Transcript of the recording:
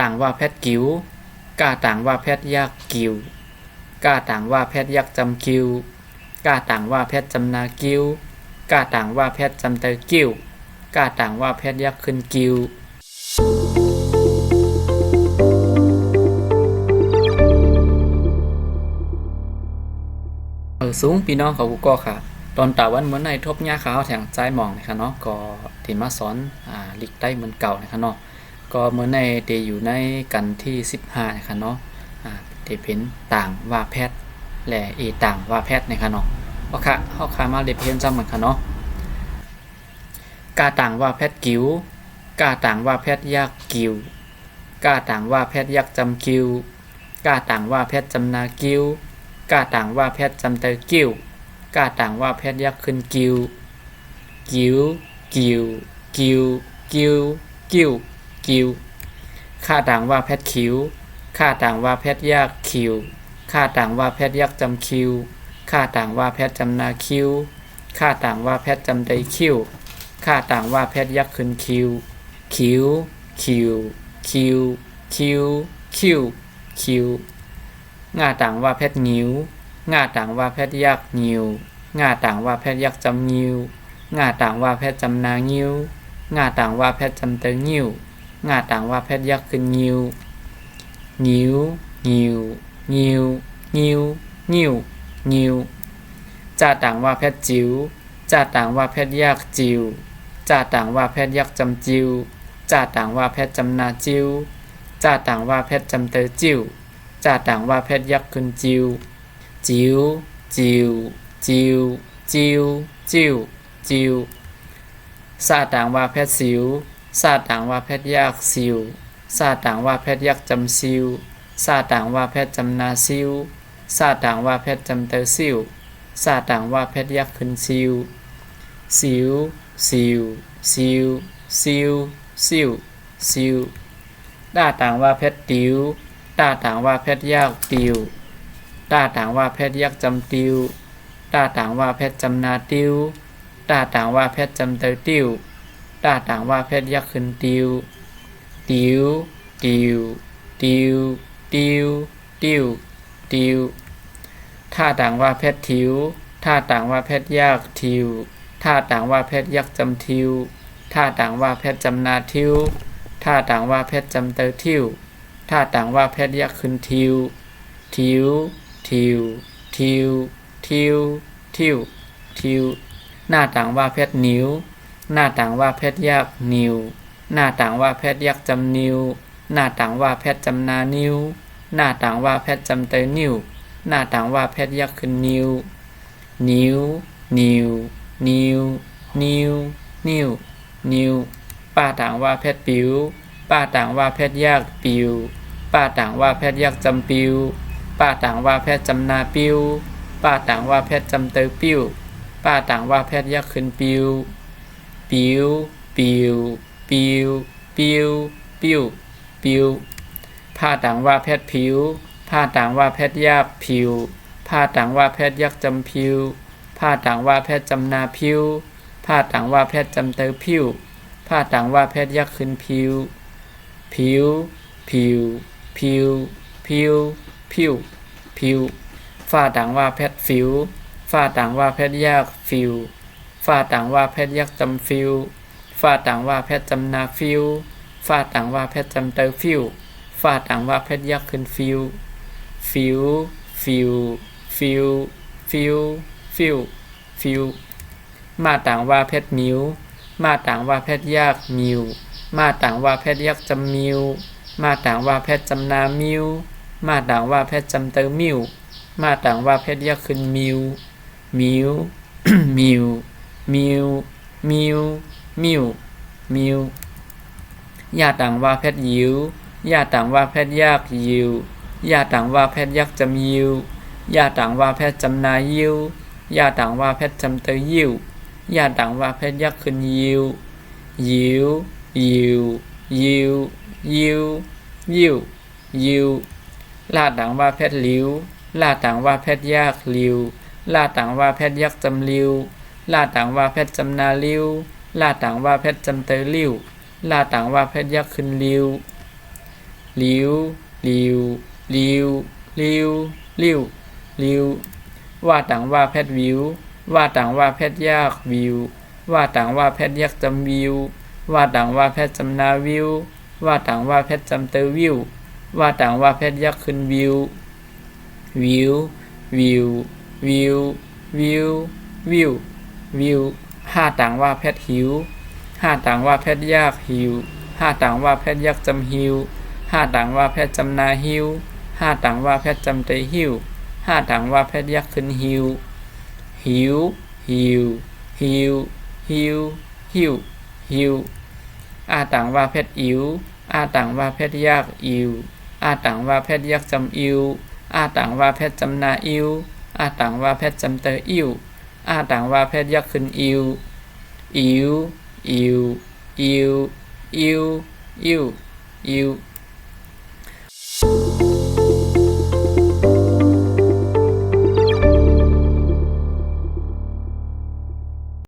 ต่างว่าแพทย์กิวกาต่างว่าแพทย์ยักษ์กิวกาต่างว่าแพทย์ยักษ์จำกิวกาต่างว่าแพทย์จำนากิวกาต่างว่าแพทย์จำเตอกิวกาต่างว่าแพทย์ยักษ์ขึ้นกิวเออสูงพี่น้องเขากูก็ค่ะ ตอนตาวันเหมือนในทบหญ้าขาวแถงใจมองนะคะเนาะก็ที่มาสอนอ่าลิกใต้เหมือนเก่านะคะเนาะ ก็เหมือนในเดอยู่ในกันที่ 15นะคะเนาะอ่าเดเป็นต่างว่าแพทย์และเอต่างว่าแพทย์นะคะเนาะโอเคเฮาคามาเรียนเพนจำเหมือนกันเนาะกาต่างว่าแพทย์กิวกาต่างว่าแพทย์ยักกิวกาต่างว่าแพทย์ยักจำกิวกาต่างว่าแพทย์จำนากิวกาต่างว่าแพทย์จำเตอกิ้วกาต่างว่าแพทย์ยักขึ้นกิ้วกิ้วกิ้วกิ้วกิ้วกิ้ว กิ้วค่าต่างว่าแพทย์คิวค่าต่างว่าแพทย์ยักคิวค่าต่างว่าแพทย์ยักจำคิวค่าต่างว่าแพทย์จำนาคิวค่าต่างว่าแพทย์จำไดคิวค่าต่างว่าแพทย์ยักขึ้นคิวคิวคิวคิวคิวคิวคิวง่าต่างว่าแพทย์งิ้วง่าต่างว่าแพทย์ยักงิ้วง่าต่างว่าแพทย์ยักจำงิ้วง่าต่างว่าแพทย์จำนางิ้วง่าต่างว่าแพทย์จำเตงิ้ว ง่าต่างว่าแพทย์ยักษ์ขึ้นงิ้วงิ้วงิ้วงิ้วงิ้วงิ้วงิ้วจ่าต่างว่าแพทย์จิ๋วจ่าต่างว่าแพทย์ยักจิ๋วจ่าต่างว่าแพทย์ยักษ์จำจิ๋วจ่าต่างว่าแพทย์จำนาจิ๋วจ่าต่างว่าแพทย์จำเตอจิ๋วจ่าต่างว่าแพทย์ยักษ์ขึ้นจิวจิวจิวจิวจิวจิวจิวซาต่างว่าแพทย์สิว ซาต่างว่าแพทย์ยักษ์สิวซาต่างว่าแพทย์ยักจำซิวซาต่างว่าแพทย์จำนาซิวซาต่างว่าแพทย์จำเตอซิวซาต่างว่าแพทย์ยักขึ้นซิวสิวสิวสิวสิวสิวสิวด้าต่างว่าแพทย์ติวต้าต่างว่าแพทย์ยากติวต้าต่างว่าแพทย์ยักจำติวต้าต่างว่าแพทย์จำนาติวต้าต่างว่าแพทย์จำเตอติว ต้าต่างว่าแพทย์ยักขึ้นติว ติว ติว ติว ติว ติว ติว ท่าต่างว่าแพทย์ทิว ท่าต่างว่าแพทย์ยากทิวท่าต่างว่าแพทย์ยักจำทิว ท่าต่างว่าแพทย์จำนาทิว ท่าต่างว่าแพทย์จำเตอทิวถ้าต่างว่าแพทย์ยักขึ้นทิว ทิว ทิว ทิว ทิว ทิว ทิว หน้าต่างว่าแพทย์นิ้ว หน้าต่างว่าแพทย์ยักนิ้วหน้าต่างว่าแพทย์ยักจำนิ้วหน้าต่างว่าแพทย์จำนานิ้วหน้าต่างว่าแพทย์จำเตยนิ้วหน้าต่างว่าแพทย์ยักขึ้นนิ้วนิ้วนิ้วนิ้วนิ้วนิ้วนิ้วป้าต่างว่าแพทย์ปิว ป้าต่างว่าแพทย์ยากปิว ป้าต่างว่าแพทย์ยักจำปิว ป้าต่างว่าแพทย์จำนาปิว ป้าต่างว่าแพทย์จำเตปิว ป้าต่างว่าแพทย์ยักขึ้นปิว ปิวปิวปิวปิวปิวปิวผ้าต่างว่าแพทย์ผิว ผ้าต่างว่าแพทย์ยากผิว ผ้าต่างว่าแพทย์ยักจำผิว ผ้าต่างว่าแพทย์จำนาผิว ผ้าต่างว่าแพทย์จำเตอผิว ผ้าต่างว่าแพทย์ยักขึ้นผิว ผิว ผิว ผิว ผิว ผิว ผิว ฝ้าต่างว่าแพทย์ฟิว ฝ้าต่างว่าแพทย์ยากฟิว ฝ้าต่างว่าแพทย์ยักจำฟิวฝ้าต่างว่าแพทย์จำนาฟิวฝ้าต่างว่าแพทย์จำเตอร์ฟิวฝ้าต่างว่าแพทย์ยักขึ้นฟิวฟิวฟิวฟิวฟิวฟิวฟิวมาต่างว่าแพทย์มิวมาต่างว่าแพทย์ยากมิวมาต่างว่าแพทย์ยักจำมิวมาต่างว่าแพทย์จำนามิวมาต่างว่าแพทย์จำเตอร์มิวมาต่างว่าแพทย์ยักขึ้นมิวมิวมิว มิวมิวมิวมิวยาต่างว่าแพทย์ยิวยาต่างว่าแพทย์ยากยิวยาต่างว่าแพทย์ยักจำยิวยาต่างว่าแพทย์จำนายิวยาต่างว่าแพทย์จำเตยิวยาต่างว่าแพทย์ยักขึ้นยิวยิวยิวยิวยิวยิวยิวลาต่างว่าแพทย์ลิวลาต่างว่าแพทย์ยากลิวลาต่างว่าแพทย์ยักจำลิว ลาต่างว่าแพทย์จำนาลิวลาต่างว่าแพทย์จำเตอลิวลาต่างว่าแพทย์ยักขึ้นลิวลหลิวลิวลิวลิวลิวลิวว่าต่างว่าแพทย์วิว ว่าต่างว่าแพทย์ยากวิว ว่าต่างว่าแพทย์ยักจำวิว ว่าต่างว่าแพทย์จำนาวิว ว่าต่างว่าแพทย์จำเตอวิว ว่าต่างว่าแพทย์ยักขึ้นวิว วิววิววิววิววิว วิวห้าต่างว่าแพทย์หิวห้าต่างว่าแพทย์ยากหิวห้าต่างว่าแพทย์ยักจำหิวห้าต่างว่าแพทย์จำนาหิวห้าต่างว่าแพทย์จำเตหิวห้าต่างว่าแพทย์ยักขึ้นหิวหิวหิวหิวหิวหิวหิวอาต่างว่าแพทย์อิวอาต่างว่าแพทย์ยากอิวอาต่างว่าแพทย์ยักจำอิวอาต่างว่าแพทย์จำนาอิวอาต่างว่าแพทย์จำเตออิว อาต่างว่าแพทย์ยักขึ้นอิวอิวอิวอิวอิวอิวอิว